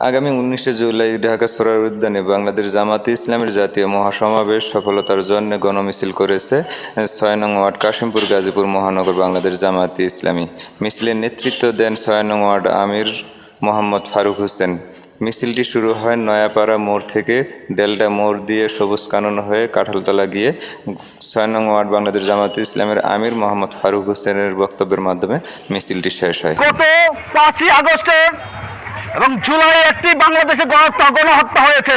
আগামী উনিশে জুলাই ঢাকা সোরার উদ্যানে বাংলাদেশ জামাতে ইসলামের জাতীয় মহাসমাবেশ সফলতার জন্য গণমিছিল করেছে ছয় নং ওয়ার্ড কাশিমপুর, গাজীপুর মহানগর বাংলাদেশ জামাতে ইসলামী। মিছিলের নেতৃত্ব দেন ছয় নং ওয়ার্ড আমির মোহাম্মদ ফারুক হোসেন। মিছিলটি শুরু হয় নয়াপাড়া মোড় থেকে ডেল্টা মোড় দিয়ে সবুজ কানন হয়ে কাঁঠালতলা গিয়ে, ছয় নং ওয়ার্ড বাংলাদেশ জামাতে ইসলামের আমির মোহাম্মদ ফারুক হোসেনের বক্তব্যের মাধ্যমে মিছিলটি শেষ হয়। গত পাঁচই আগস্টে এবং জুলাই একটি বাংলাদেশে গণহত্যা হয়েছে।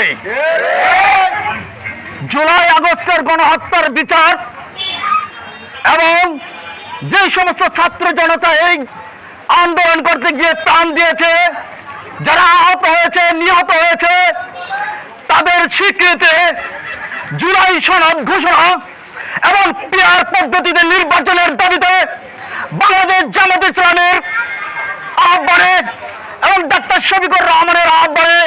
জুলাই আগস্টের গণহত্যার বিচার এবং যে সমস্ত ছাত্র জনতা এই আন্দোলন করতে গিয়ে প্রাণ দিয়েছে, যারা আহত হয়েছে, নিহত হয়েছে, তাদের স্বীকৃতি জুলাই সনদ ঘোষণা এবং পিয়ার পদ্ধতিতে নির্বাচনের দাবিতে বাংলাদেশ জামাত ইসলামের আহ্বানে শফিকুর রহমানের আহ্বানে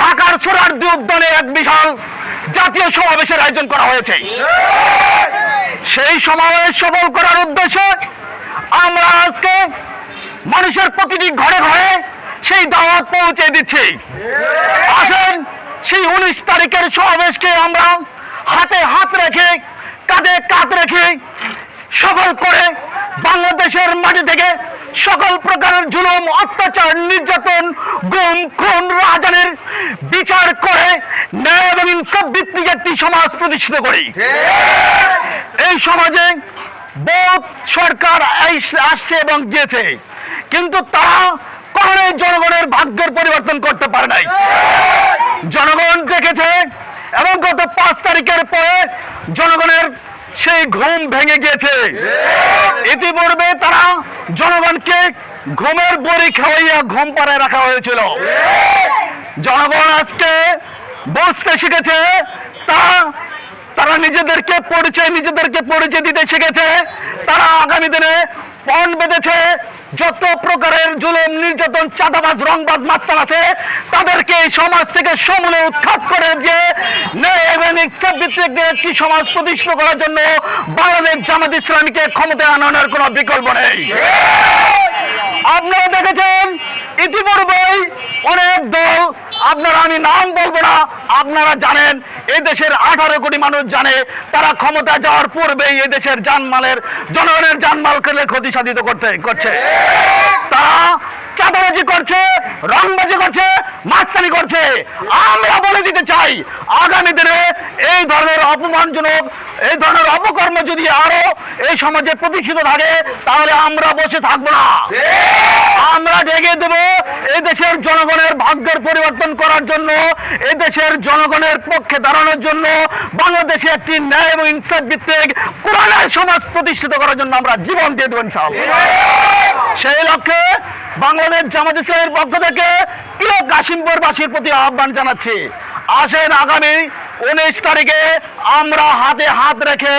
ঢাকার সোরারদি উদ্যানে এক বিশাল জাতীয় সমাবেশের আয়োজন করা হয়েছে। সেই সমাবেশ সফল করার উদ্দেশ্যে আমরা আজকে মানুষের প্রতিটি ঘরে ঘরে সেই দাওয়াত পৌঁছে দিচ্ছি। আসেন, সেই উনিশ তারিখের সমাবেশকে আমরা হাতে হাত রেখে, কাঁধে কাঁধ রেখে সফল করে বাংলাদেশের মাটি থেকে সকল প্রকারের জুলুম, অত্যাচার, নির্যাতন, গুম, খুন, রাজানের বিচার করে ন্যায় এবং ইনসাফ ভিত্তিক একটি সমাজ প্রতিষ্ঠিত করি। এই সমাজে বহুত সরকার আসছে এবং গিয়েছে। কিন্তু তারা কখনোই জনগণের ভাগ্যের পরিবর্তন করতে পারে নাই। জনগণ দেখেছে এবং গত পাঁচ তারিখের পরে জনগণের সেই ঘুম ভেঙে গিয়েছে। ইতিপূর্বে তারা জনগণকে ঘুমের বড়ি খাওয়াইয়া ঘুম পাড়ায় রাখা হয়েছিল। জনগণ আজকে বসতে শিখেছে, তা তারা নিজেদেরকে পরিচয় নিজেদেরকে পরিচয় দিতে শিখেছে। তারা আগামী দিনে পণ বেঁধেছে, যত প্রকারের জুলুম, নির্যাতন, চাঁদাবাজ, রংবাজ, মাস্তান আছে তাদেরকে এই সমাজ থেকে সমূলে উৎখাত করে যে একটি সমাজ প্রতিষ্ঠা করার জন্য বাংলাদেশ জামাত ইসলামীকে ক্ষমতায় আনানোর কোনো বিকল্প নেই। আপনারা দেখেছেন, ইতিপূর্বেই অনেক দল আপনারা আমি নাম বলব না, আপনারা জানেন এই দেশের আঠারো কোটি মানুষ জানে, তারা ক্ষমতা যাওয়ার পূর্বেই এই দেশের জানমালের জনগণের জানমালকে ক্ষতি সাধিত করতে, করছে। তারা চাঁদাবাজি করছে, রংবাজি করছে, মাস্তানি করছে। আমরা বলে দিতে চাই, আগামী দিনে এই ধরনের অপমানজনক, এই ধরনের অপকর্ম যদি আরও এই সমাজে প্রতিষ্ঠিত থাকে, তাহলে আমরা বসে থাকব না। এই দেশের জনগণের ভাগ্যের পরিবর্তন করার জন্য এই দেশের জনগণের পক্ষে দাঁড়ানোর জন্য, বাংলাদেশে একটি ন্যায় এবং ইনসাফ ভিত্তিক কোরআনের সমাজ প্রতিষ্ঠিত করার জন্য আমরা জীবন দিয়ে দেবো ইনশাআল্লাহ। সেই লক্ষ্যে বাংলাদেশ জামাত ইসলামের পক্ষ থেকে প্রিয় কাশিমপুরবাসীর প্রতি আহ্বান জানাচ্ছি। আসেন আগামী উনিশ তারিখে আমরা হাতে হাত রেখে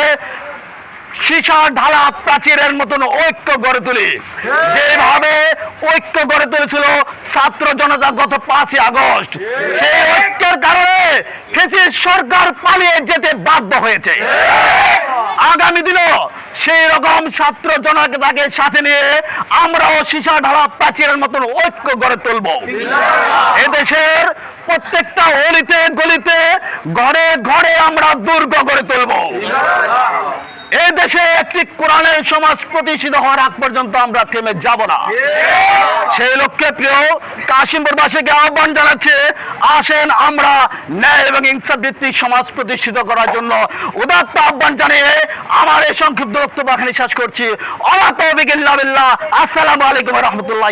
সীসা ঢালা প্রাচীরের মতন ঐক্য গড়ে তুলি। যেভাবে ঐক্য গড়ে তুলেছিল ছাত্র জনতা গত পাঁচই আগস্ট। সেই ঐক্যের কারণে ফেসিস সরকার পালিয়ে যেতে বাধ্য হয়েছে। আগামী দিনও সেই রকম ছাত্র জনতাকে সাথে নিয়ে আমরাও সীসা ঢালা প্রাচীরের মতন ঐক্য গড়ে তুলব। এদেশের প্রত্যেকটা অলিতে গলিতে ঘরে ঘরে আমরা দুর্গ গড়ে তুলব। কোরআনের সমাজ প্রতিষ্ঠিত হওয়ার আগ পর্যন্ত আমরা থেমে যাব না। সেই লক্ষ্যে প্রিয় কাশিমপুরবাসীকে আহ্বান জানাচ্ছে, আসেন আমরা ন্যায় এবং ইনসাফ ভিত্তিক সমাজ প্রতিষ্ঠিত করার জন্য উদাত্ত আহ্বান জানিয়ে আমার এই সংক্ষিপ্ত বক্তব্য এখানে শেষ করছি। অনাত আসসালামু আলাইকুম রহমতুল্লাহ